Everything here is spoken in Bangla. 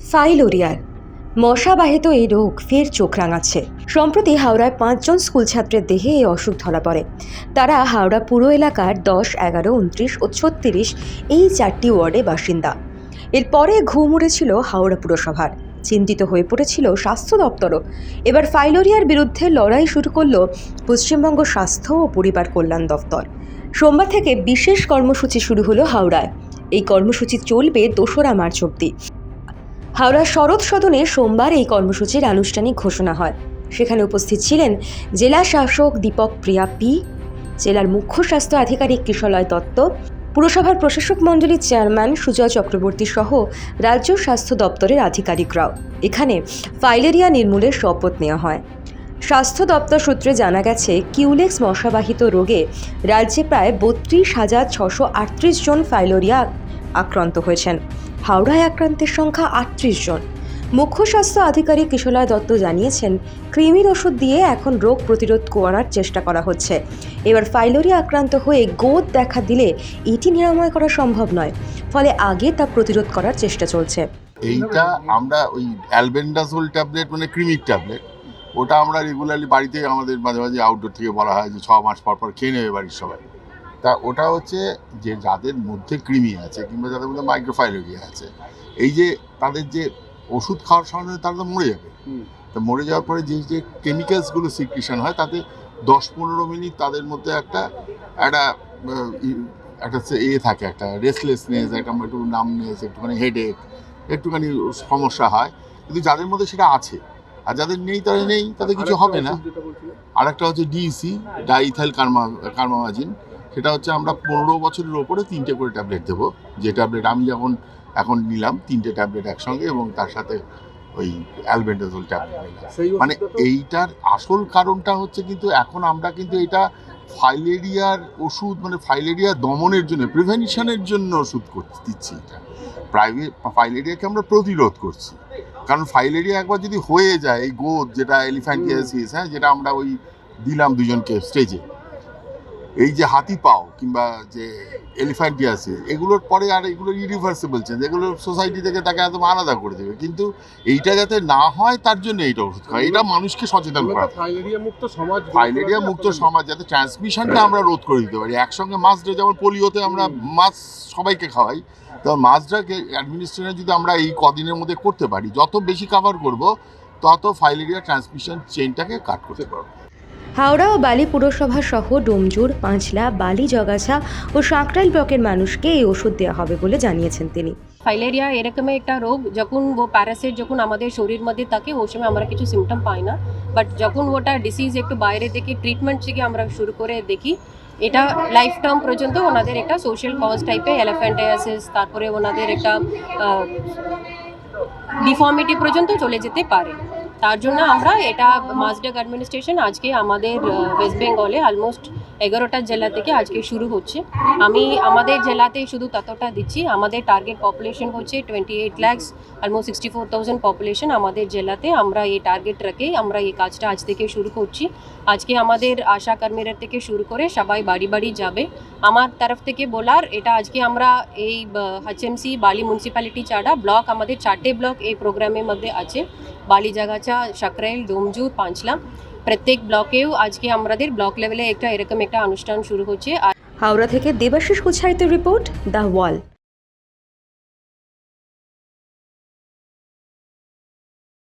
ফাইলোরিয়ার মশাবাহিত এই রোগ ফের চোখ রাঙাচ্ছে। সম্প্রতি হাওড়ায় পাঁচজন স্কুল ছাত্রের দেহে এই অসুখ ধরা পড়ে। তারা হাওড়া পুরো এলাকার দশ, এগারো, উনত্রিশ ও ছত্রিশ এই চারটি ওয়ার্ডে বাসিন্দা। এরপরে ঘুম উড়েছিল হাওড়া পুরসভার। চিন্তিত হয়ে পড়েছিল স্বাস্থ্য দপ্তরও। এবার ফাইলোরিয়ার বিরুদ্ধে লড়াই শুরু করল পশ্চিমবঙ্গ স্বাস্থ্য ও পরিবার কল্যাণ দপ্তর। সোমবার থেকে বিশেষ কর্মসূচি শুরু হলো হাওড়ায়। এই কর্মসূচি চলবে দোসরা মার্চ অবধি। হাওড়া শরৎ সদনে সোমবার এই কর্মসূচির আনুষ্ঠানিক ঘোষণা হয়। সেখানে উপস্থিত ছিলেন জেলা শাসক দীপক প্রিয়া পি, জেলার মুখ্য স্বাস্থ্য আধিকারিক কিশলয় দত্ত, পুরসভার প্রশাসক মণ্ডলীর চেয়ারম্যান সুজয় চক্রবর্তী সহ রাজ্য স্বাস্থ্য দপ্তরের আধিকারিকরাও। এখানে ফাইলেরিয়া নির্মূলের শপথ নেওয়া হয়। স্বাস্থ্য দপ্তর সূত্রে জানা গেছে, কিউলেক্স মশাবাহিত রোগে রাজ্যে প্রায় বত্রিশ হাজার ছশো আটত্রিশ জন ফাইলোরিয়া আক্রান্ত হয়েছেন। হাওড়ায় আক্রান্তের সংখ্যা আটত্রিশ জন। মুখ্য স্বাস্থ্য আধিকারিক কিশলয় দত্ত জানিয়েছেন, কৃমির ওষুধ দিয়ে এখন রোগ প্রতিরোধ করার চেষ্টা করা হচ্ছে। এবার ফাইলোরিয়া আক্রান্ত হয়ে গোদ দেখা দিলে এটি নিরাময় করা সম্ভব নয়, ফলে আগে তা প্রতিরোধ করার চেষ্টা চলছে। এইটা আমরা ওই অ্যালবেন্ডাজোল ট্যাবলেট মানে ক্রিমিক ট্যাবলেট, ওটা আমরা রেগুলারলি বাড়িতে আমাদের মাঝে মাঝে আউটডোর থেকে বলা হয় যে ছ মাস পর পর খেয়ে নেবে বাড়ির সবাই। তা ওটা হচ্ছে যে যাদের মধ্যে কৃমি আছে কিংবা যাদের মধ্যে মাইক্রোফাইলোরিয়া আছে এই যে তাদের যে ওষুধ খাওয়ার সঙ্গে তারা তো মরে যাবে। তো মরে যাওয়ার পরে যে যে কেমিক্যালসগুলো সিক্রেশন হয় তাতে দশ পনেরো মিনিট তাদের মধ্যে একটা একটা একটা ইয়ে থাকে একটা রেসলেসনেস একটা একটু নামনেস একটুখানি হেডেক একটুখানি সমস্যা হয়। কিন্তু যাদের মধ্যে সেটা আছে আর যাদের নেই তাদের নেই তাদের কিছু হবে না। আর একটা হচ্ছে ডিইসি ডাইথাইল কার্মা কার্মামাজিন সেটা হচ্ছে আমরা পনেরো বছরের ওপরে তিনটে করে ট্যাবলেট দেবো। যে ট্যাবলেট আমি যখন এখন নিলাম তিনটে ট্যাবলেট একসঙ্গে এবং তার সাথে ওই অ্যালবেন্ডাজোল ট্যাবলেট মানে এইটার আসল কারণটা হচ্ছে কিন্তু এখন আমরা কিন্তু এটা ফাইলেরিয়ার ওষুধ মানে ফাইলেরিয়া দমনের জন্য প্রিভেনশনের জন্য ওষুধ করতে দিচ্ছি এটা। প্রাইভেট ফাইলেরিয়াকে আমরা প্রতিরোধ করছি। কারণ ফাইলেরিয়া একবার যদি হয়ে যায় এই গোদ যেটা এলিফ্যান্টিয়াসিস হ্যাঁ যেটা আমরা ওই দিলাম দুজনকে স্টেজে এই যে হাতি পাও কিংবা যে এলিফ্যান্টিয়াসিস এগুলোর পরে আর এগুলো ইরিভার্সিবল চেঞ্জ এগুলো সোসাইটি থেকে তাকে একদম আলাদা করে দেবে। কিন্তু এইটা যাতে না হয় তার জন্য এইটা ওষুধ খাওয়া এটা মানুষকে সচেতন করা। ফাইলেরিয়া মুক্ত সমাজ ফাইলেরিয়া মুক্ত সমাজ যাতে ট্রান্সমিশনটা আমরা রোধ করে দিতে পারি। একসঙ্গে মাছটা যেমন পোলিওতে আমরা মাছ সবাইকে খাওয়াই তো মাছটাকে অ্যাডমিনিস্ট্রেশন যদি আমরা এই কদিনের মধ্যে করতে পারি যত বেশি কভার করব তত ফাইলেরিয়া ট্রান্সমিশন চেনটাকে কাট করতে পারব। হাওড়া ও বালি পুরসভা সহ ডোমজুর, পাঁচলা, বালি, জগাছা ও সাঁকরাইল ব্লকের মানুষকে এই ওষুধ দেওয়া হবে বলে জানিয়েছেন তিনি। ফাইলেরিয়া এরকম একটা রোগ, যখন ও প্যারাসাইট যখন আমাদের শরীর মধ্যে থাকে, ওই সময় আমরা কিছু সিমটম পাই না। বাট যখন ওটা ডিসিজ একটু বাইরে থেকে ট্রিটমেন্ট থেকে আমরা শুরু করে দেখি, এটা লাইফ টার্ম পর্যন্ত ওনাদের একটা সোশ্যাল কজ টাইপের এলিফ্যান্টায়াসিস তারপরে ওনাদের একটা ডিফর্মিটি পর্যন্ত চলে যেতে পারে। তার জন্য আমরা এটা মাসডাক অ্যাডমিনিস্ট্রেশন আজকে আমাদের ওয়েস্ট বেঙ্গলে অলমোস্ট এগারোটা জেলা থেকে আজকে শুরু হচ্ছে। আমি আমাদের জেলাতে শুধু ততটা দিচ্ছি। আমাদের টার্গেট পপুলেশন হচ্ছে twenty eight lakhs almost sixty four thousand population আমাদের জেলাতে। আমরা এই টার্গেট রেখে আমরা এই কাজটা আজ থেকে শুরু করছি। আজকে আমাদের আশা কর্মীরা থেকে শুরু করে সবাই বাড়ি বাড়ি যাবে। আমার তরফ থেকে বলার, এটা আজকে আমরা এই এইচএমসি বালি মিউনিসিপ্যালিটি ছাড়া ব্লক আমাদের চারটে ব্লক এই প্রোগ্রামের মধ্যে আছে। বালি জাগাছা সাকরাইল ডোমজুর পাঁচলা, প্রত্যেক ব্লকেও আজকে আমাদের ব্লক লেভেলে একটা এরকম একটা অনুষ্ঠান শুরু হচ্ছে। হাওড়া থেকে দেবাশিস কুচ্ছারিত রিপোর্ট, দ্য ওয়াল।